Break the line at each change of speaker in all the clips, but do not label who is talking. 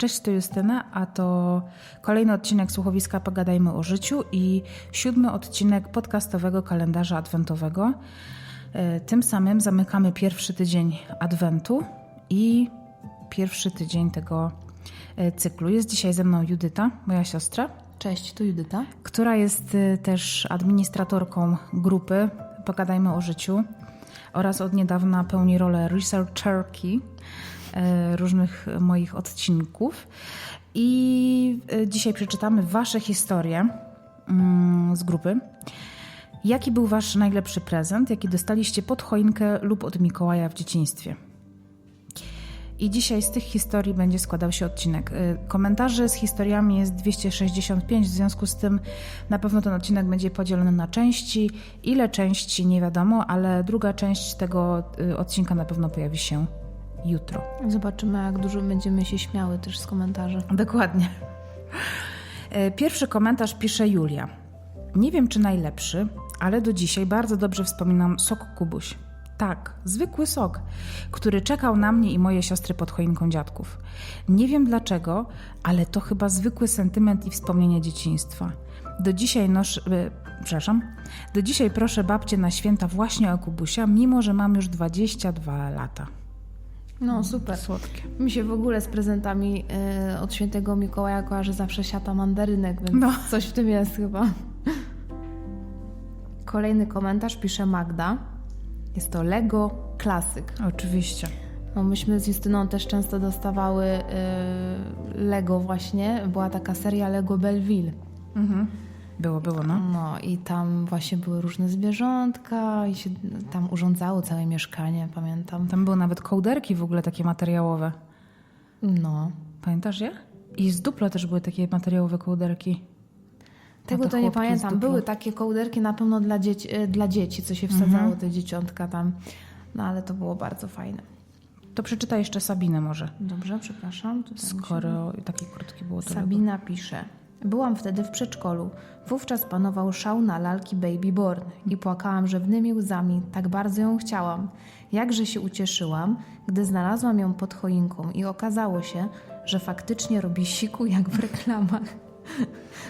Cześć, to Justyna, a to kolejny odcinek słuchowiska Pogadajmy o życiu i siódmy odcinek podcastowego kalendarza adwentowego. E, tym samym zamykamy pierwszy tydzień adwentu i pierwszy tydzień tego e, cyklu. Jest dzisiaj ze mną Judyta, moja siostra.
Cześć, tu Judyta.
Która jest e, też administratorką grupy Pogadajmy o życiu oraz od niedawna pełni rolę researcherki różnych moich odcinków. I e, dzisiaj przeczytamy Wasze historie mm, z grupy. Jaki był Wasz najlepszy prezent, jaki dostaliście pod choinkę lub od Mikołaja w dzieciństwie? I dzisiaj z tych historii będzie składał się odcinek. E, komentarzy z historiami jest 265, w związku z tym na pewno ten odcinek będzie podzielony na części. Ile części nie wiadomo, ale druga część tego odcinka na pewno pojawi się jutro.
Zobaczymy, jak dużo będziemy się śmiały też z komentarzy.
Dokładnie. E, pierwszy komentarz pisze Julia. Nie wiem, czy najlepszy, ale do dzisiaj bardzo dobrze wspominam sok Kubuś. Tak, zwykły sok, który czekał na mnie i moje siostry pod choinką dziadków. Nie wiem dlaczego, ale to chyba zwykły sentyment i wspomnienie dzieciństwa. Do dzisiaj noszę, e, przepraszam, do dzisiaj proszę babcię na święta właśnie o Kubusia, mimo że mam już 22 lata.
No super.
Słodkie.
Mi się w ogóle z prezentami y, od świętego Mikołaja kojarzy zawsze siata mandarynek, więc no. coś w tym jest chyba. Kolejny komentarz pisze Magda. Jest to Lego klasyk.
Oczywiście.
No, myśmy z Justyną też często dostawały y, Lego właśnie. Była taka seria Lego Belleville. Mhm.
Było, było, no.
No i tam właśnie były różne zwierzątka i się tam urządzało całe mieszkanie, pamiętam.
Tam były nawet kołderki w ogóle takie materiałowe.
No.
Pamiętasz je? I z dupla też były takie materiałowe kołderki.
Tego to nie pamiętam. Były takie kołderki na pewno dla dzieci, e, dla dzieci co się wsadzało, mhm. te dzieciątka tam. No ale to było bardzo fajne.
To przeczytaj jeszcze Sabinę może.
Dobrze, przepraszam.
Skoro musimy... takie krótkie było to.
Sabina pisze. Byłam wtedy w przedszkolu. Wówczas panował szał na lalki Baby Born i płakałam rzewnymi łzami, tak bardzo ją chciałam. Jakże się ucieszyłam, gdy znalazłam ją pod choinką i okazało się, że faktycznie robi siku jak w reklamach.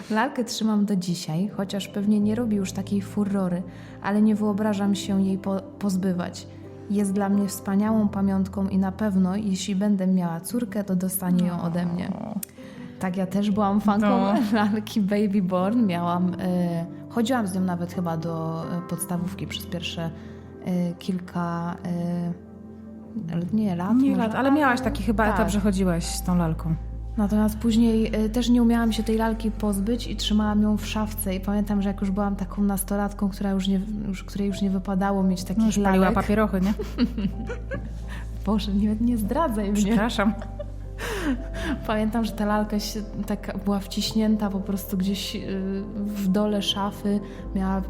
Lalkę trzymam do dzisiaj, chociaż pewnie nie robi już takiej furrory, ale nie wyobrażam się jej po pozbywać. Jest dla mnie wspaniałą pamiątką i na pewno, jeśli będę miała córkę, to dostanie ją ode mnie. Tak, ja też byłam fanką no. lalki Baby Born. Miałam, y, chodziłam z nią nawet chyba do e, podstawówki przez pierwsze y, kilka y, nie lat.
Nie lat, ale miałaś taki chyba tak. etap, że chodziłaś z tą lalką.
Natomiast później też nie umiałam się tej lalki pozbyć i trzymałam ją w szafce. I pamiętam, że jak już byłam taką nastolatką, która już nie, już, której już nie wypadało mieć takich no, już lalek.
paliła papierochy, nie?
Boże, nie, nie zdradzaj mnie.
Przepraszam.
Pamiętam, że ta lalka się tak była wciśnięta po prostu gdzieś y, w dole szafy, miała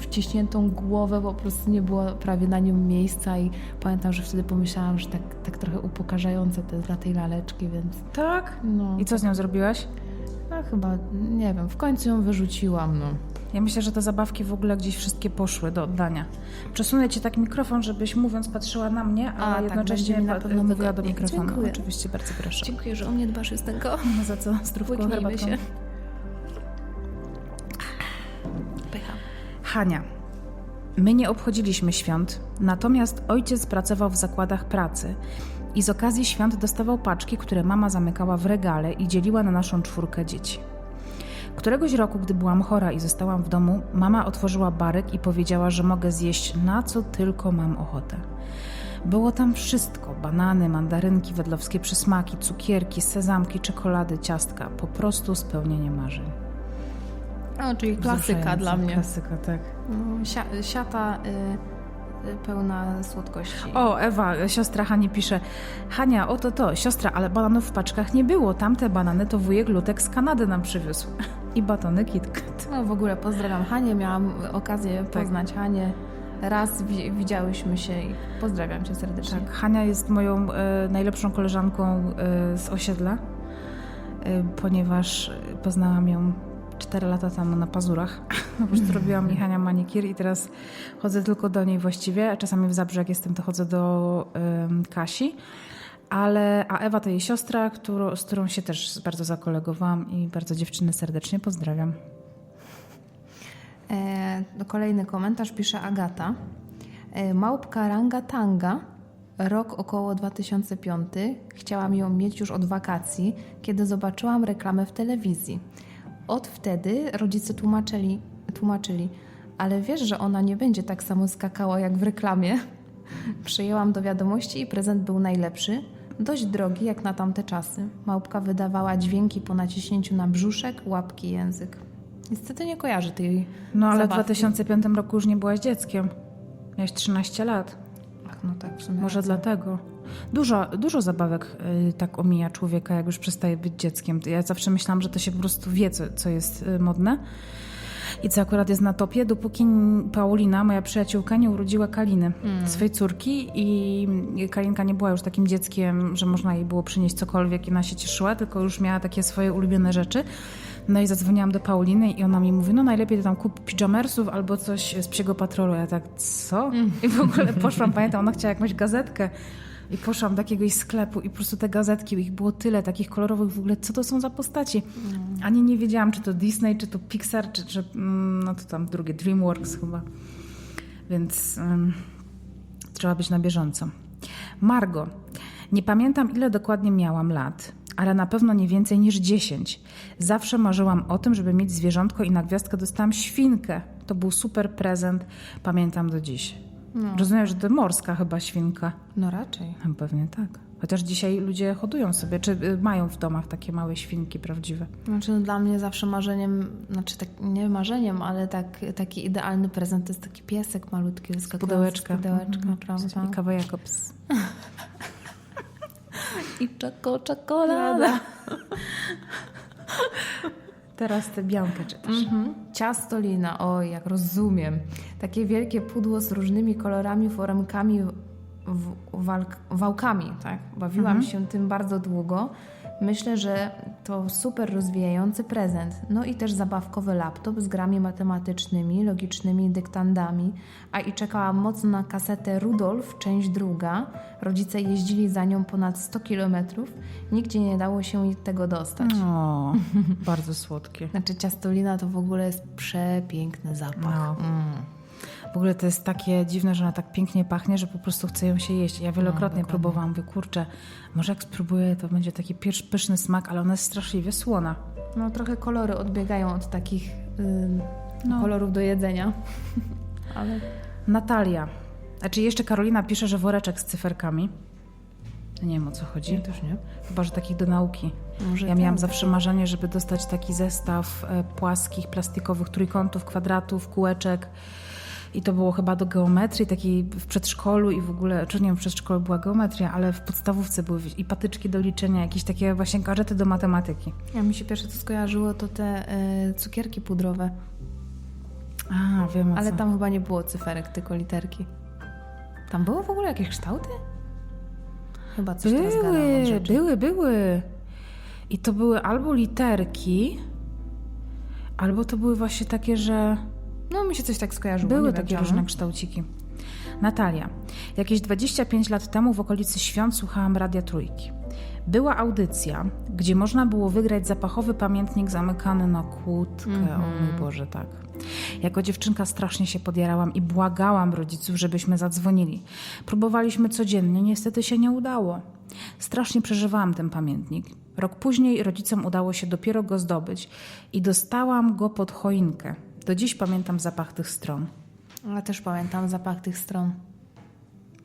wciśniętą głowę, po prostu nie było prawie na nią miejsca i pamiętam, że wtedy pomyślałam, że tak, tak trochę upokarzające to jest dla tej laleczki, więc...
Tak? No. I co z nią zrobiłaś?
No chyba, nie wiem, w końcu ją wyrzuciłam, no.
Ja myślę, że te zabawki w ogóle gdzieś wszystkie poszły do oddania. Przesunę ci tak mikrofon, żebyś mówiąc patrzyła na mnie, a, a tak, jednocześnie tak, na pewno mówiła do mikrofonu.
Dziękuję.
Oczywiście, bardzo proszę.
Dziękuję, że o mnie dbasz, Justynko.
No za co? Zdrówką, herbatką. się.
Pycha.
Hania. My nie obchodziliśmy świąt, natomiast ojciec pracował w zakładach pracy i z okazji świąt dostawał paczki, które mama zamykała w regale i dzieliła na naszą czwórkę dzieci. Któregoś roku, gdy byłam chora i zostałam w domu, mama otworzyła barek i powiedziała, że mogę zjeść na co tylko mam ochotę. Było tam wszystko: banany, mandarynki, wedlowskie przysmaki, cukierki, sezamki, czekolady, ciastka. Po prostu spełnienie marzeń.
O, czyli klasyka dla mnie.
Klasyka, tak.
No, si siata y, pełna słodkości.
O, Ewa, siostra Hani pisze. Hania, oto to, siostra, ale bananów w paczkach nie było. Tamte banany to wujek Lutek z Kanady nam przywiózł. I batony KitKat.
No w ogóle pozdrawiam Hanię, miałam okazję tak. poznać Hanię. Raz widziałyśmy się i pozdrawiam cię serdecznie.
Tak, Hania jest moją e, najlepszą koleżanką e, z osiedla, e, ponieważ poznałam ją 4 lata temu na pazurach. Po prostu robiła mi Hania manikir i teraz chodzę tylko do niej właściwie, czasami w Zabrze jak jestem, to chodzę do Kasi Ale, a Ewa to jej siostra, którą, z którą się też bardzo zakolegowałam i bardzo dziewczyny serdecznie pozdrawiam.
E, no, kolejny komentarz pisze Agata. E, małpka Ranga Tanga, rok około 2005. Chciałam ją mieć już od wakacji, kiedy zobaczyłam reklamę w telewizji. Od wtedy rodzice tłumaczyli, tłumaczyli ale wiesz, że ona nie będzie tak samo skakała jak w reklamie. Przyjęłam do wiadomości i prezent był najlepszy. Dość drogi jak na tamte czasy. Małpka wydawała dźwięki po naciśnięciu na brzuszek, łapki, język. Niestety nie kojarzę tej
No ale
zabawki.
w 2005 roku już nie byłaś dzieckiem. Miałaś 13 lat.
No tak, w sumie
Może
racja.
dlatego. Dużo, dużo zabawek y, tak omija człowieka, jak już przestaje być dzieckiem. Ja zawsze myślałam, że to się po prostu wie, co, co jest y, modne i co akurat jest na topie, dopóki Paulina, moja przyjaciółka, nie urodziła Kaliny, swojej córki i Kalinka nie była już takim dzieckiem, że można jej było przynieść cokolwiek i ona się cieszyła, tylko już miała takie swoje ulubione rzeczy. No i zadzwoniłam do Pauliny i ona mi mówi, no najlepiej to tam kup pijamersów albo coś z psiego patrolu. Ja tak, co? I w ogóle poszłam, pamiętam, ona chciała jakąś gazetkę i poszłam do jakiegoś sklepu i po prostu te gazetki, ich było tyle takich kolorowych w ogóle, co to są za postaci. Ani nie wiedziałam, czy to Disney, czy to Pixar, czy, czy mm, no to tam drugie, DreamWorks chyba. Więc ym, trzeba być na bieżąco. Margo. Nie pamiętam, ile dokładnie miałam lat, ale na pewno nie więcej niż 10. Zawsze marzyłam o tym, żeby mieć zwierzątko i na gwiazdkę dostałam świnkę. To był super prezent, pamiętam do dziś. Rozumiem, że to morska chyba świnka.
No raczej.
No, Pewnie tak. Chociaż dzisiaj ludzie hodują sobie, czy y, mają w domach takie małe świnki prawdziwe.
Znaczy, no, dla mnie zawsze marzeniem, znaczy tak, nie marzeniem, ale tak, taki idealny prezent to jest taki piesek malutki z
Pudełeczka.
Z pudełeczka,
Mhm.
prawda?
I kawa Jakobs.
I czeko, czekolada.
Teraz tę białkę czytasz.
Mhm. Ciastolina, oj, jak rozumiem. Takie wielkie pudło z różnymi kolorami, foremkami, w, walk, wałkami, tak? Bawiłam się tym bardzo długo. Myślę, że to super rozwijający prezent. No i też zabawkowy laptop z grami matematycznymi, logicznymi dyktandami. A i czekałam mocno na kasetę Rudolf, część druga. Rodzice jeździli za nią ponad 100 kilometrów. Nigdzie nie dało się tego dostać.
O, bardzo słodkie.
Znaczy ciastolina to w ogóle jest przepiękny zapach.
No.
Mm.
W ogóle to jest takie dziwne, że ona tak pięknie pachnie, że po prostu chce ją się jeść. Ja wielokrotnie
dokładnie.
próbowałam, mówię, kurczę, może jak spróbuję, to będzie taki pierwszy pyszny smak, ale ona jest straszliwie słona.
No trochę kolory odbiegają od takich ym,
No.
kolorów do jedzenia. Ale
Natalia. Znaczy jeszcze Karolina pisze, że woreczek z cyferkami. Nie wiem o co chodzi.
też nie.
Chyba, że takich do nauki.
Może
Ja miałam
tak.
zawsze marzenie, żeby dostać taki zestaw e, płaskich, plastikowych trójkątów, kwadratów, kółeczek. I to było chyba do geometrii, takiej w przedszkolu i w ogóle, czy nie wiem, w przedszkolu była geometria, ale w podstawówce były i patyczki do liczenia, jakieś takie właśnie gadżety do matematyki.
Ja mi się pierwsze co skojarzyło to te y, cukierki pudrowe.
A, wiem
Ale
co.
tam chyba nie było cyferek, tylko literki. Tam były w ogóle jakieś kształty? Chyba coś teraz
Były,
rzeczy.
były, były. I to były albo literki, albo to były właśnie takie, że
No mi się coś tak skojarzyło.
były
nie
takie
wiem,
różne kształciki. Natalia. Jakieś 25 lat temu w okolicy świąt słuchałam Radia Trójki. Była audycja, gdzie można było wygrać zapachowy pamiętnik zamykany na kłódkę. O mój Boże, tak. Jako dziewczynka strasznie się podjarałam i błagałam rodziców, żebyśmy zadzwonili. Próbowaliśmy codziennie, niestety się nie udało. Strasznie przeżywałam ten pamiętnik. Rok później rodzicom udało się dopiero go zdobyć i dostałam go pod choinkę. Do dziś pamiętam zapach tych stron.
Ja też pamiętam zapach tych stron.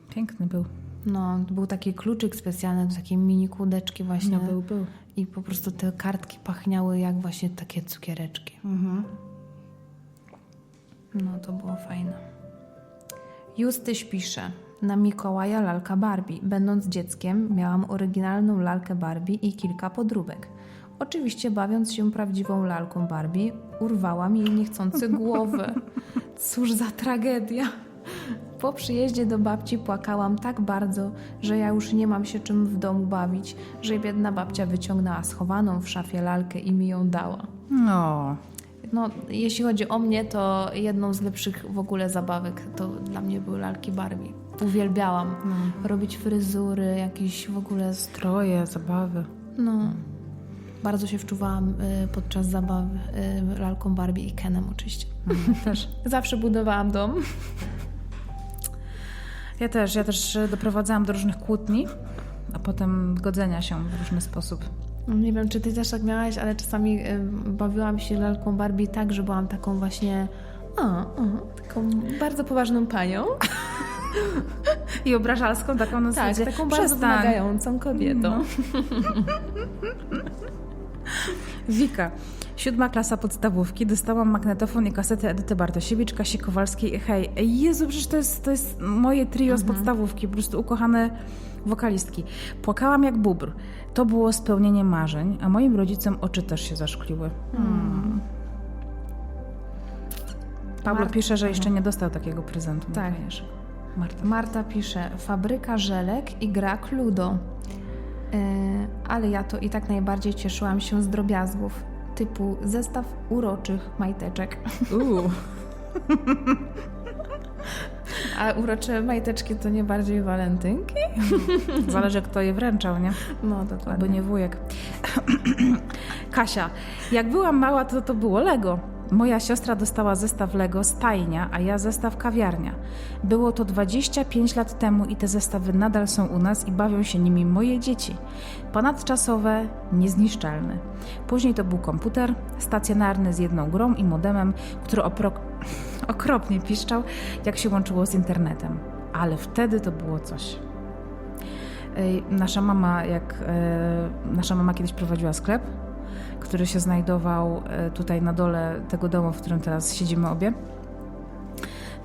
Piękny był.
No, był taki kluczyk specjalny do takiej mini kłódeczki właśnie.
No, był, był.
I po prostu te kartki pachniały jak właśnie takie cukiereczki. No, to było fajne. Justyś pisze. Na Mikołaja lalka Barbie. Będąc dzieckiem, miałam oryginalną lalkę Barbie i kilka podróbek. Oczywiście, bawiąc się prawdziwą lalką Barbie, urwałam jej niechcący głowę. Cóż za tragedia! Po przyjeździe do babci płakałam tak bardzo, że ja już nie mam się czym w domu bawić, że biedna babcia wyciągnęła schowaną w szafie lalkę i mi ją dała.
No,
No, jeśli chodzi o mnie, to jedną z lepszych w ogóle zabawek to dla mnie były lalki Barbie. Uwielbiałam robić fryzury, jakieś w ogóle... z-
Troje, zabawy.
No. Bardzo się wczuwałam y, podczas zabaw y, lalką Barbie i Kenem oczywiście.
Też.
Zawsze budowałam dom.
Ja też, ja też e, doprowadzałam do różnych kłótni, a potem godzenia się w różny sposób.
No, Nie wiem, czy ty też tak miałaś, ale czasami y, bawiłam się lalką Barbie tak, że byłam taką właśnie... A, a, taką bardzo poważną panią.
I obrażalską taką na
Tak,
zasadzie,
taką bardzo wymagającą kobietą.
Wika. Siódma klasa podstawówki. Dostałam magnetofon i kasetę Edyty Bartosiewicz, Kasi Kowalskiej i hej. Ej, Jezu, przecież to jest, to jest moje trio z podstawówki. Po prostu ukochane wokalistki. Płakałam jak bubr. To było spełnienie marzeń, a moim rodzicom oczy też się zaszkliły. Hmm. Pablo pisze, że jeszcze nie dostał takiego prezentu.
Tak.
Tak. Marta.
Marta pisze, fabryka żelek i gra Cludo. Yy, ale ja to i tak najbardziej cieszyłam się z drobiazgów, typu zestaw uroczych majteczek.
Uuu.
A urocze majteczki to nie bardziej walentynki?
Zależy, kto je wręczał, nie?
No, dokładnie.
Albo nie wujek. Kasia, jak byłam mała, to to było Lego. Moja siostra dostała zestaw Lego stajnia, a ja zestaw kawiarnia. Było to 25 lat temu i te zestawy nadal są u nas i bawią się nimi moje dzieci. Ponadczasowe, niezniszczalne. Później to był komputer stacjonarny z jedną grą i modemem, który okropnie piszczał, jak się łączyło z internetem. Ale wtedy to było coś. Nasza mama, jak e, nasza mama kiedyś prowadziła sklep, który się znajdował e, tutaj na dole tego domu, w którym teraz siedzimy obie.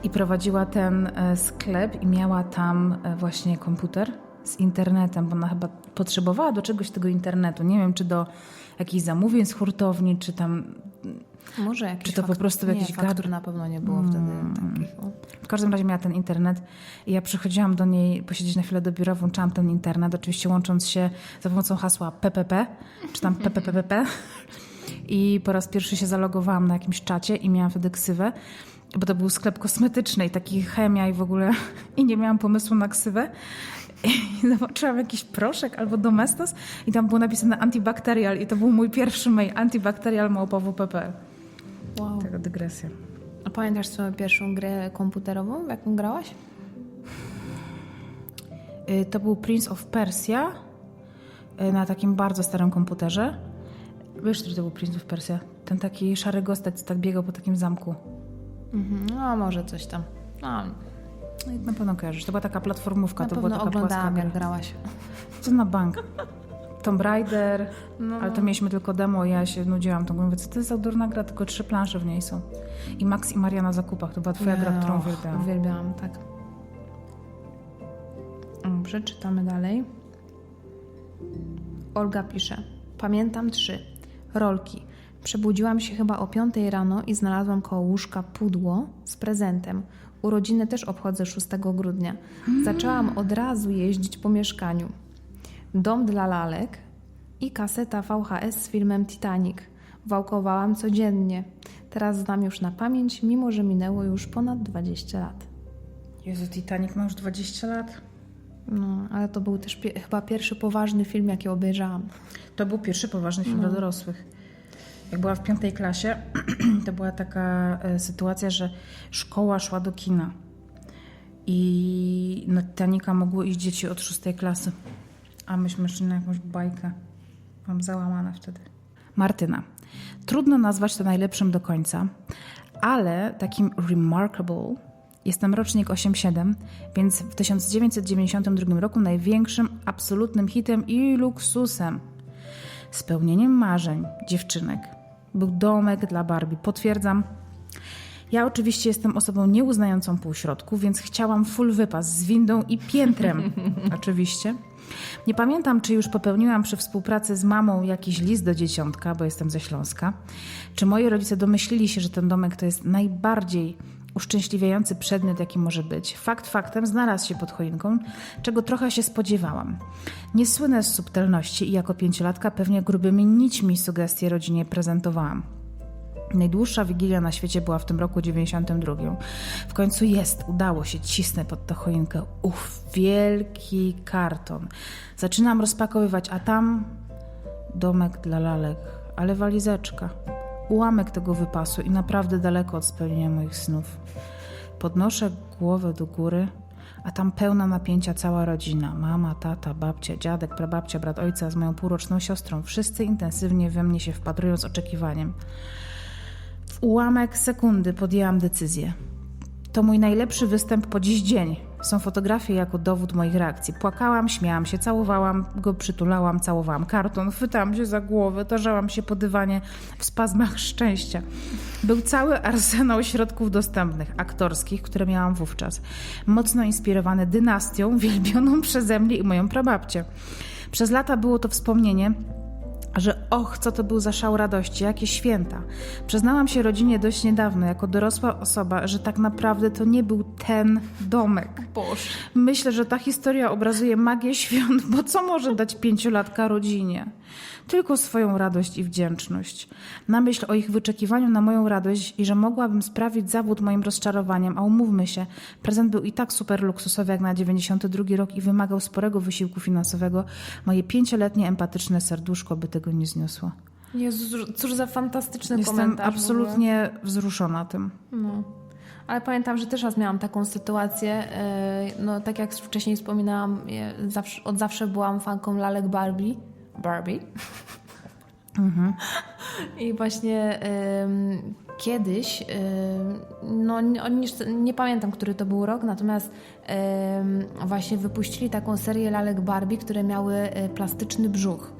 I prowadziła ten e, sklep i miała tam e, właśnie komputer z internetem, bo ona chyba potrzebowała do czegoś tego internetu. Nie wiem, czy do jakichś zamówień z hurtowni, czy tam
Może jakiś
Czy to po prostu
nie,
jakiś
faktur
gadżet?
na pewno nie było wtedy takich. O.
W każdym razie miała ten internet i ja przychodziłam do niej posiedzieć na chwilę do biura, włączałam ten internet, oczywiście łącząc się za pomocą hasła PPP, czy tam PPPP. I po raz pierwszy się zalogowałam na jakimś czacie i miałam wtedy ksywę, bo to był sklep kosmetyczny i taki chemia i w ogóle i nie miałam pomysłu na ksywę. I zobaczyłam jakiś proszek albo domestos i tam było napisane antibakterial i to był mój pierwszy mail, antibakterial małpa.wp.
Wow.
Taka dygresja.
A pamiętasz swoją pierwszą grę komputerową, jaką grałaś?
Y, To był Prince of Persia y, na takim bardzo starym komputerze. Wiesz, który to był Prince of Persia? Ten taki szary gostek, co tak biegał po takim zamku.
Mhm. No, może coś tam. No,
No na pewno kojarzysz. To była taka platformówka,
na
to
pewno
była taka płaska
oglądałam,
gra.
grałaś.
Co na bank? Tomb Raider,
No,
ale to mieliśmy tylko demo, ja się nudziłam. To mówię, co to jest za durna gra, tylko trzy plansze w niej są. I Max i Maria na zakupach, to była twoja gra, którą uwielbiałam.
Uwielbiałam, tak. Dobrze, czytamy dalej. Olga pisze. Pamiętam trzy. Rolki. Przebudziłam się chyba o piątej rano i znalazłam koło łóżka pudło z prezentem. Urodziny też obchodzę 6 grudnia. Zaczęłam od razu jeździć po mieszkaniu. Dom dla lalek i kaseta VHS z filmem Titanic. Wałkowałam codziennie. Teraz znam już na pamięć, mimo że minęło już ponad 20 lat.
Jezu, Titanic ma już 20 lat.
No, ale to był też pie- chyba pierwszy poważny film, jaki obejrzałam.
To był pierwszy poważny film dla dorosłych. Jak była w piątej klasie, to była taka e, sytuacja, że szkoła szła do kina. I na Titanica mogły iść dzieci od szóstej klasy. A myśmy szli na jakąś bajkę. Byłam załamana wtedy. Martyna. Trudno nazwać to najlepszym do końca, ale takim remarkable Jestem rocznik 87, więc w 1992 roku największym absolutnym hitem i luksusem spełnieniem marzeń dziewczynek był domek dla Barbie. Potwierdzam. Ja oczywiście jestem osobą nieuznającą półśrodku, więc chciałam full wypas z windą i piętrem. oczywiście. Nie pamiętam, czy już popełniłam przy współpracy z mamą jakiś list do dzieciątka, bo jestem ze Śląska. Czy moi rodzice domyślili się, że ten domek to jest najbardziej uszczęśliwiający przedmiot, jaki może być. Fakt faktem znalazł się pod choinką, czego trochę się spodziewałam. Nie słynę z subtelności i jako pięciolatka pewnie grubymi nićmi sugestie rodzinie prezentowałam. Najdłuższa wigilia na świecie była w tym roku 92. W końcu jest, udało się, cisnę pod tę choinkę. Uff, wielki karton. Zaczynam rozpakowywać, a tam domek dla lalek, ale walizeczka. Ułamek tego wypasu i naprawdę daleko od spełnienia moich snów. Podnoszę głowę do góry, a tam pełna napięcia cała rodzina. Mama, tata, babcia, dziadek, prababcia, brat ojca z moją półroczną siostrą. Wszyscy intensywnie we mnie się wpatrują z oczekiwaniem. Ułamek sekundy podjęłam decyzję. To mój najlepszy występ po dziś dzień. Są fotografie jako dowód moich reakcji. Płakałam, śmiałam się, całowałam go, przytulałam, całowałam karton, chwytałam się za głowę, tarzałam się po dywanie w spazmach szczęścia. Był cały arsenał środków dostępnych, aktorskich, które miałam wówczas. Mocno inspirowany dynastią wielbioną przeze mnie i moją prababcię. Przez lata było to wspomnienie, że och, co to był za szał radości, jakie święta. Przyznałam się rodzinie dość niedawno, jako dorosła osoba, że tak naprawdę to nie był ten domek.
Boże.
Myślę, że ta historia obrazuje magię świąt, bo co może dać pięciolatka rodzinie? Tylko swoją radość i wdzięczność. Na myśl o ich wyczekiwaniu na moją radość i że mogłabym sprawić zawód moim rozczarowaniem, a umówmy się, prezent był i tak super luksusowy jak na 92 rok i wymagał sporego wysiłku finansowego, moje pięcioletnie empatyczne serduszko by tego nie zniosło.
Jezu, cóż za fantastyczny
Jestem
komentarz. ogóle.
absolutnie wzruszona tym.
No. Ale pamiętam, że też raz miałam taką sytuację. e, No, tak jak wcześniej wspominałam, zawsze, od zawsze byłam fanką lalek Barbie. Barbie. I właśnie em, kiedyś, em, no nie, nie, pamiętam, który to był rok, natomiast em, właśnie wypuścili taką serię lalek Barbie, które miały e, plastyczny brzuch.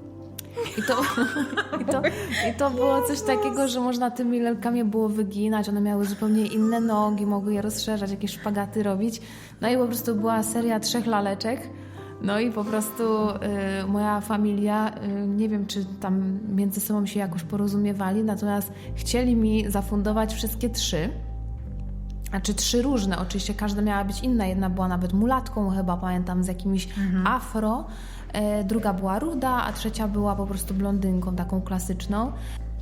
I to, i, to, I to było coś takiego, że można tymi lalkami było wyginać, one miały zupełnie inne nogi, mogły je rozszerzać, jakieś szpagaty robić. No i po prostu była seria trzech laleczek. No i po prostu y, moja familia, y, nie wiem czy tam między sobą się jakoś porozumiewali, natomiast chcieli mi zafundować wszystkie trzy. Znaczy trzy różne, oczywiście każda miała być inna. Jedna była nawet mulatką, chyba pamiętam, z jakimś afro. E, druga była ruda, a trzecia była po prostu blondynką, taką klasyczną.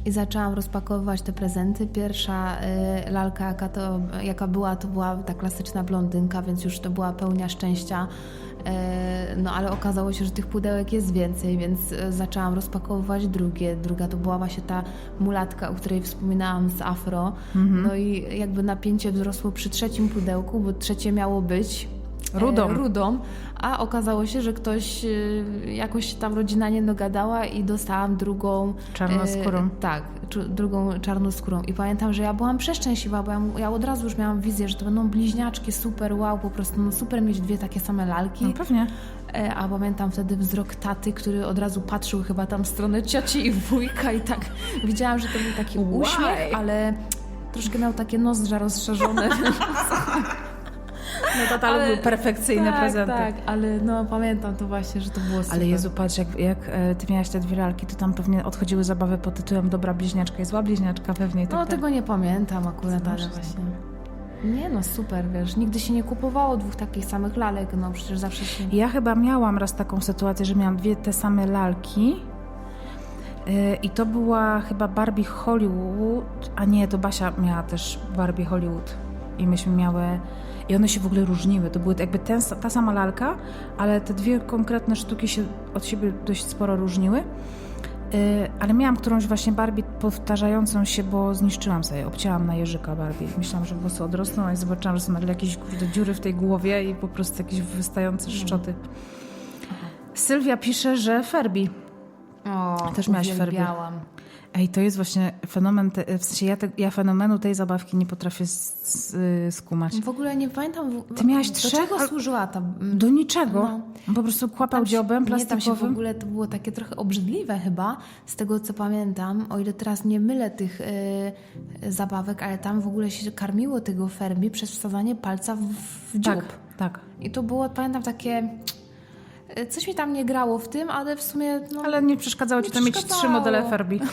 I zaczęłam rozpakowywać te prezenty. Pierwsza e, lalka, jaka, to, jaka była, to była ta klasyczna blondynka, więc już to była pełnia szczęścia. E, No ale okazało się, że tych pudełek jest więcej, więc e, zaczęłam rozpakowywać drugie. Druga to była właśnie ta mulatka, o której wspominałam z afro. No i jakby napięcie wzrosło przy trzecim pudełku, bo trzecie miało być
Rudą.
E, rudą, a okazało się, że ktoś e, jakoś tam rodzina nie dogadała i dostałam drugą
Czarnoskórą.
E, tak, drugą czarnoskórą. I pamiętam, że ja byłam przeszczęśliwa, bo ja, ja od razu już miałam wizję, że to będą bliźniaczki, super, wow, po prostu no super mieć dwie takie same lalki.
No pewnie.
E, A pamiętam wtedy wzrok taty, który od razu patrzył chyba tam w stronę cioci i wujka i tak widziałam, że to był taki
Why?
uśmiech, ale troszkę miał takie nozdrza rozszerzone.
No to ale były perfekcyjne
tak,
prezenty.
Tak, ale no pamiętam to właśnie, że to było super.
Ale Jezu, patrz, jak, jak e, ty miałaś te dwie lalki, to tam pewnie odchodziły zabawy pod tytułem Dobra bliźniaczka i zła bliźniaczka pewnie. tak
No
dalej.
tego nie pamiętam akurat, ale właśnie... Nie no, super, wiesz, nigdy się nie kupowało dwóch takich samych lalek, no przecież zawsze się...
Ja chyba miałam raz taką sytuację, że miałam dwie te same lalki. Yy, I to była chyba Barbie Hollywood, a nie, to Basia miała też Barbie Hollywood. I myśmy miały. I one się w ogóle różniły. To były jakby ten, ta sama lalka, ale te dwie konkretne sztuki się od siebie dość sporo różniły. Yy, ale miałam którąś właśnie Barbie powtarzającą się, bo zniszczyłam sobie, obcięłam na jeżyka Barbie. Myślałam, że włosy odrosną, a zobaczyłam, że są nagle jakieś kurde dziury w tej głowie i po prostu jakieś wystające szczoty. Sylwia pisze, że Ferbi.
O,
Też miałaś Ferbi. Ej, to jest właśnie fenomen, te, w sensie ja, te, ja fenomenu tej zabawki nie potrafię s, s, y, skumać.
W ogóle nie pamiętam... w-
Ty miałaś
Do
trzech,
czego
ale-
służyła ta... mm,
Do niczego.
No.
Po prostu kłapał
Tam się-
dziobem
Nie, tam się w
plastikowym.
ogóle to było takie trochę obrzydliwe chyba, z tego co pamiętam, o ile teraz nie mylę tych y, zabawek, ale tam w ogóle się karmiło tego Ferbi przez wsadzanie palca w, w dziób.
tak, tak.
I to było, pamiętam, takie... y, Coś mi tam nie grało w tym, ale w sumie... No,
Ale nie przeszkadzało ci to mieć trzy modele Ferbi.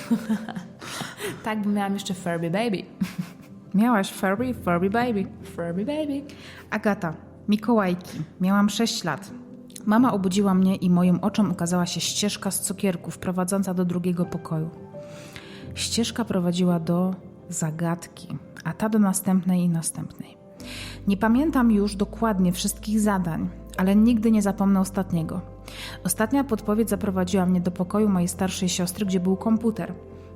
Tak, bo miałam jeszcze Furby Baby.
Miałaś Ferbi, Ferbi Baby.
Furby Baby.
Agata, Mikołajki. Miałam 6 lat. Mama obudziła mnie i moim oczom ukazała się ścieżka z cukierków prowadząca do drugiego pokoju. Ścieżka prowadziła do zagadki, a ta do następnej i następnej. Nie pamiętam już dokładnie wszystkich zadań, ale nigdy nie zapomnę ostatniego. Ostatnia podpowiedź zaprowadziła mnie do pokoju mojej starszej siostry, gdzie był komputer.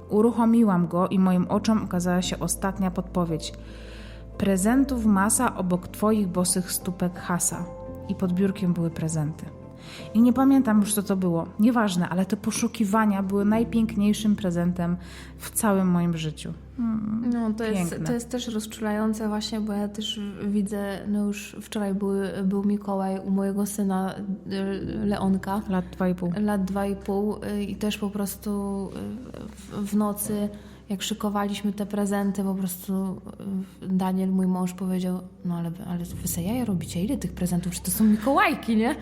Uruchomiłam go i moim oczom ukazała się ostatnia podpowiedź. Prezentów masa obok twoich bosych stópek hasa. I pod biurkiem były prezenty. I nie pamiętam już, co to było. Nieważne, ale te poszukiwania były najpiękniejszym prezentem w całym moim życiu.
No, to jest, to jest też rozczulające właśnie, bo ja też widzę, no już wczoraj były, był Mikołaj u mojego syna y, Leonka,
Lat dwa i pół.
lat dwa i pół y, i też po prostu y, w, w nocy, jak szykowaliśmy te prezenty, po prostu Daniel, mój mąż powiedział, no ale, ale wy se jaja robicie, ile tych prezentów, czy to są Mikołajki, nie?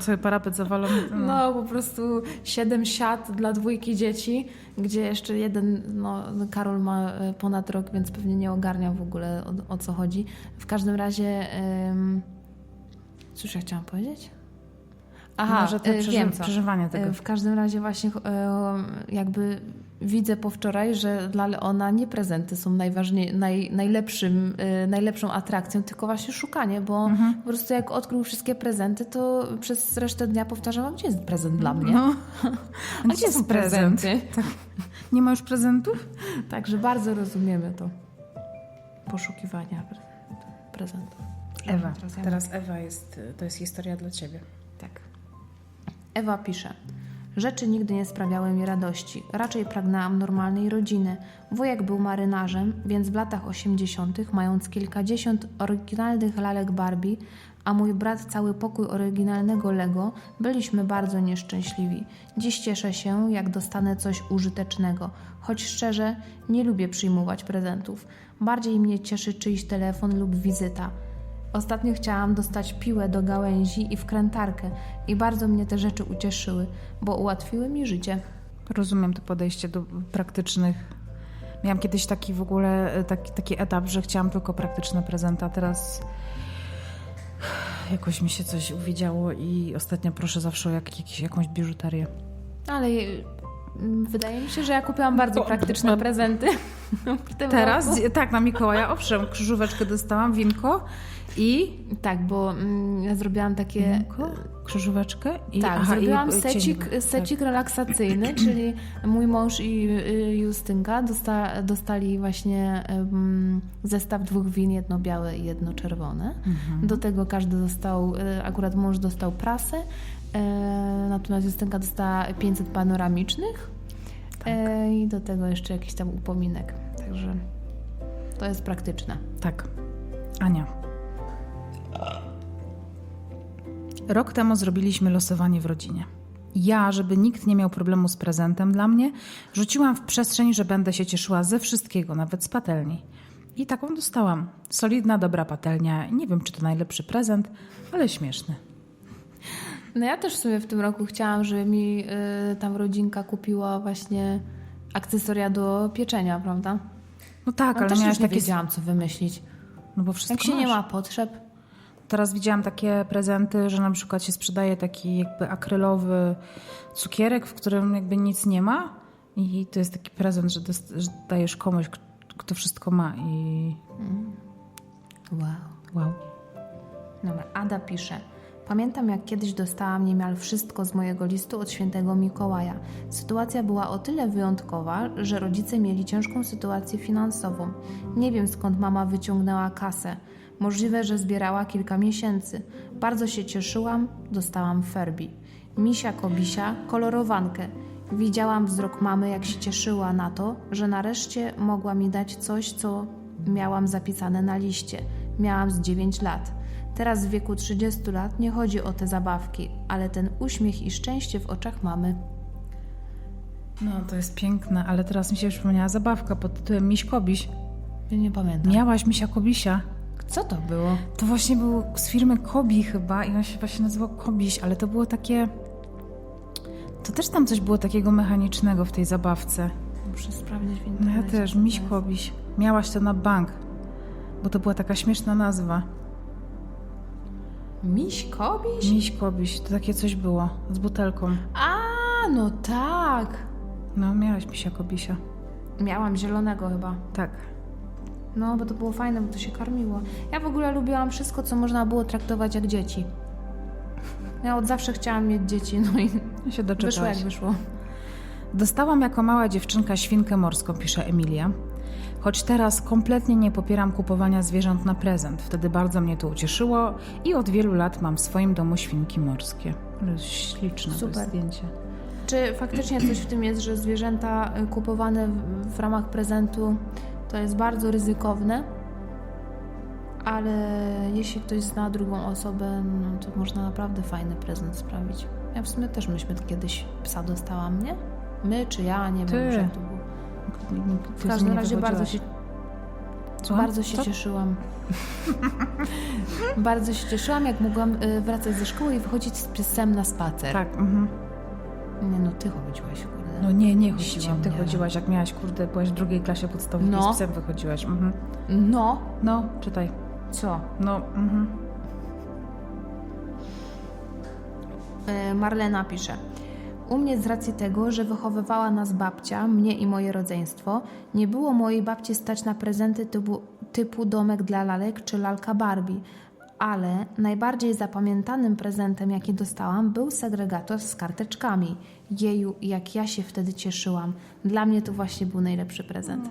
Cały parapet zawalony. No.
No, po prostu siedem siat dla dwójki dzieci, gdzie jeszcze jeden, no, Karol ma ponad rok, więc pewnie nie ogarnia w ogóle o, o co chodzi. W każdym razie, ym, cóż ja chciałam powiedzieć? Aha,
Może te
e, wiem
przeżywanie tego.
E, W każdym razie właśnie e, jakby widzę po wczoraj, że dla Leona nie prezenty są najważniej, naj, najlepszym, e, najlepszą atrakcją, tylko właśnie szukanie, bo
Mhm.
po prostu jak odkrył wszystkie prezenty, to przez resztę dnia powtarzał, a gdzie jest prezent dla mnie?
No.
A gdzie są prezenty?
Tak. Nie ma już prezentów?
Także bardzo rozumiemy to. Poszukiwania pre- prezentów.
Ewa,
teraz
Ewa jest, to jest historia dla ciebie.
Tak. Ewa pisze. Rzeczy nigdy nie sprawiały mi radości. Raczej pragnęłam normalnej rodziny. Wujek był marynarzem, więc w latach 80., mając kilkadziesiąt oryginalnych lalek Barbie, a mój brat cały pokój oryginalnego Lego, byliśmy bardzo nieszczęśliwi. Dziś cieszę się, jak dostanę coś użytecznego, choć szczerze nie lubię przyjmować prezentów. Bardziej mnie cieszy czyjś telefon lub wizyta. Ostatnio chciałam dostać piłę do gałęzi i wkrętarkę i bardzo mnie te rzeczy ucieszyły, bo ułatwiły mi życie.
Rozumiem to podejście do praktycznych. Miałam kiedyś taki w ogóle e, taki, taki etap, że chciałam tylko praktyczne prezenty, a teraz jakoś mi się coś uwiedziało i ostatnio proszę zawsze o jak, jakąś biżuterię.
Ale mm, wydaje mi się, że ja kupiłam bardzo praktyczne prezenty.
Teraz?
roku.
Tak, na Mikołaja, owszem, krzyżóweczkę dostałam, winko i...
Tak, bo mm, ja zrobiłam takie...
Winko? Krzyżóweczkę i...
Tak,
aha, i
zrobiłam
cień
secik, secik relaksacyjny, czyli mój mąż i y, Justynka dosta, dostali właśnie em, zestaw dwóch win, jedno białe i jedno czerwone.
Mhm.
Do tego każdy dostał, y, akurat mąż dostał prasę, e, natomiast Justynka dostała 500 panoramicznych
Tak.
e, i do tego jeszcze jakiś tam upominek. Także to jest praktyczne.
Tak. Ania. Rok temu zrobiliśmy losowanie w rodzinie. Ja, żeby nikt nie miał problemu z prezentem dla mnie, rzuciłam w przestrzeń, że będę się cieszyła ze wszystkiego, nawet z patelni. I taką dostałam. Solidna, dobra patelnia. Nie wiem, czy to najlepszy prezent, ale śmieszny.
No ja też sobie w tym roku chciałam, żeby mi y, tam rodzinka kupiła właśnie akcesoria do pieczenia, prawda?
No tak,
No
ale
też
miałaś
nie
takie...
wiedziałam, co wymyślić.
No bo wszystko
Jak się nie
masz.
ma potrzeb,
Teraz widziałam takie prezenty, że na przykład się sprzedaje taki jakby akrylowy cukierek, w którym jakby nic nie ma i to jest taki prezent, że, dajesz komuś, kto wszystko ma i
wow.
wow.
Dobra, Ada pisze. Pamiętam, jak kiedyś dostałam niemal wszystko z mojego listu od świętego Mikołaja. Sytuacja była o tyle wyjątkowa, że rodzice mieli ciężką sytuację finansową. Nie wiem skąd mama wyciągnęła kasę. Możliwe, że zbierała kilka miesięcy. Bardzo się cieszyłam, dostałam Ferbi. Misia Kobisia, kolorowankę. Widziałam wzrok mamy, jak się cieszyła na to, że nareszcie mogła mi dać coś, co miałam zapisane na liście. Miałam z 9 lat. Teraz w wieku 30 lat nie chodzi o te zabawki, ale ten uśmiech i szczęście w oczach mamy.
No to jest piękne, ale teraz mi się przypomniała zabawka pod tytułem Miś Kobiś.
Ja nie pamiętam.
Miałaś Misia Kobisia.
Co to było?
To właśnie był z firmy Kobi chyba i on się właśnie nazywał Kobiś, ale to było takie... To też tam coś było takiego mechanicznego w tej zabawce.
Muszę sprawdzić w
No
internecie.
ja też, Miś. Kobiś. Miałaś to na bank, bo to była taka śmieszna nazwa.
Miś Kobiś?
Miś Kobiś, to takie coś było, z butelką.
A, no tak.
No, miałaś Misia Kobisia.
Miałam zielonego chyba.
Tak.
No, bo to było fajne, bo to się karmiło. Ja w ogóle lubiłam wszystko, co można było traktować jak dzieci. Ja od zawsze chciałam mieć dzieci, no i
Ja się
wyszło
doczekałaś.
jak wyszło.
Dostałam jako mała dziewczynka świnkę morską, pisze Emilia. Choć teraz kompletnie nie popieram kupowania zwierząt na prezent. Wtedy bardzo mnie to ucieszyło i od wielu lat mam w swoim domu świnki morskie. Ale śliczne
Super.
zdjęcie.
Czy faktycznie coś w tym jest, że zwierzęta kupowane w, ramach prezentu to jest bardzo ryzykowne? Ale jeśli ktoś zna drugą osobę, no to można naprawdę fajny prezent sprawić. Ja w sumie też myśmy kiedyś psa dostałam, nie? My czy ja, nie
Ty.
wiem, jak to było. W każdym razie bardzo się,
Słucham?
bardzo się
Co?
cieszyłam. bardzo się cieszyłam, jak mogłam y, wracać ze szkoły i wychodzić z psem na spacer.
Tak, mhm.
Nie no, ty chodziłaś, kurde.
No nie, nie chodziłam. Ty chodziłaś, jak miałaś, kurde, byłaś w drugiej klasie podstawowej
No.
i z psem wychodziłaś. Mhm.
No,
No, czytaj.
co?
No, mhm.
E, Marlena pisze. U mnie z racji tego, że wychowywała nas babcia, mnie i moje rodzeństwo, nie było mojej babci stać na prezenty typu, typu domek dla lalek czy lalka Barbie. Ale najbardziej zapamiętanym prezentem, jaki dostałam, był segregator z karteczkami. Jeju, jak ja się wtedy cieszyłam. Dla mnie to właśnie był najlepszy prezent.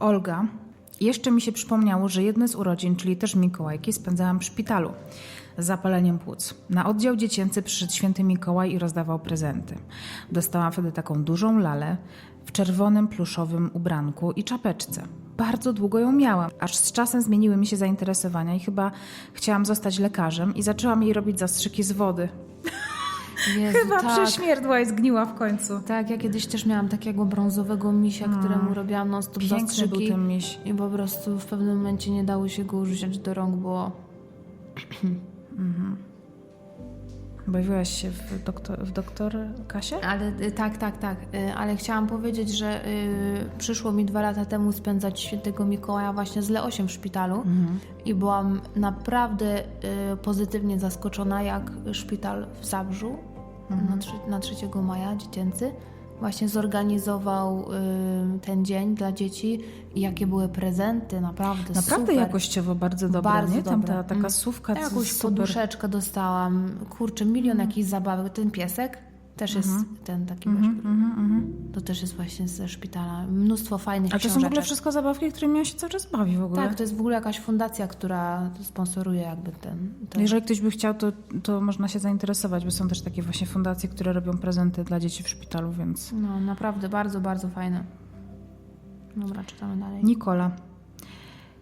Olga. Jeszcze mi się przypomniało, że jedne z urodzin, czyli też Mikołajki, spędzałam w szpitalu z zapaleniem płuc. Na oddział dziecięcy przyszedł święty Mikołaj i rozdawał prezenty. Dostałam wtedy taką dużą lalę w czerwonym pluszowym ubranku i czapeczce. Bardzo długo ją miałam, aż z czasem zmieniły mi się zainteresowania i chyba chciałam zostać lekarzem i zaczęłam jej robić zastrzyki z wody.
Jezu,
Chyba
tak.
prześmierdła i zgniła w końcu.
Tak, ja kiedyś też miałam takiego brązowego misia, któremu robiłam non-stop
Piękny był
zastrzyki.
ten miś.
I po prostu w pewnym momencie nie dało się go użyć do rąk, bo
Bawiłaś się w doktor, w doktor Kasie?
Ale y, tak, tak, tak. Y, Ale chciałam powiedzieć, że y, przyszło mi dwa lata temu spędzać świętego Mikołaja właśnie z Leosiem w szpitalu i byłam naprawdę y, pozytywnie zaskoczona, jak szpital w Zabrzu na, trzy, na 3 maja dziecięcy właśnie zorganizował y, ten dzień dla dzieci i jakie były prezenty, naprawdę
Naprawdę
super.
jakościowo bardzo dobre,
Bardzo
nie? Tam
dobre.
ta taka
Mm.
sówka
Ja jakąś
super.
Poduszeczkę dostałam. Kurczę, milion jakichś zabawek. Ten piesek też jest ten taki
Mhm,
wiesz, To też jest właśnie ze szpitala. Mnóstwo fajnych
A to są w ogóle wszystko zabawki, którymi on się cały czas bawi w ogóle.
Tak, to jest w ogóle jakaś fundacja, która sponsoruje jakby ten... ten.
Jeżeli ktoś by chciał, to, to można się zainteresować, bo są też takie właśnie fundacje, które robią prezenty dla dzieci w szpitalu, więc...
No naprawdę bardzo, bardzo fajne. Dobra, czytamy dalej.
Nikola.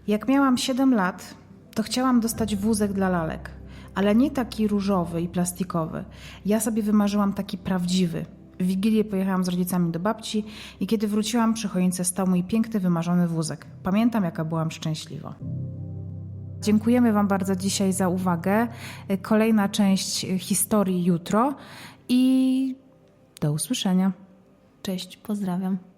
Jak miałam 7 lat, to chciałam dostać wózek dla lalek, ale nie taki różowy i plastikowy. Ja sobie wymarzyłam taki prawdziwy. W Wigilię pojechałam z rodzicami do babci i kiedy wróciłam przy choince stał mój piękny, wymarzony wózek. Pamiętam, jaka byłam szczęśliwa. Dziękujemy Wam bardzo dzisiaj za uwagę. Kolejna część historii jutro i do usłyszenia.
Cześć, pozdrawiam.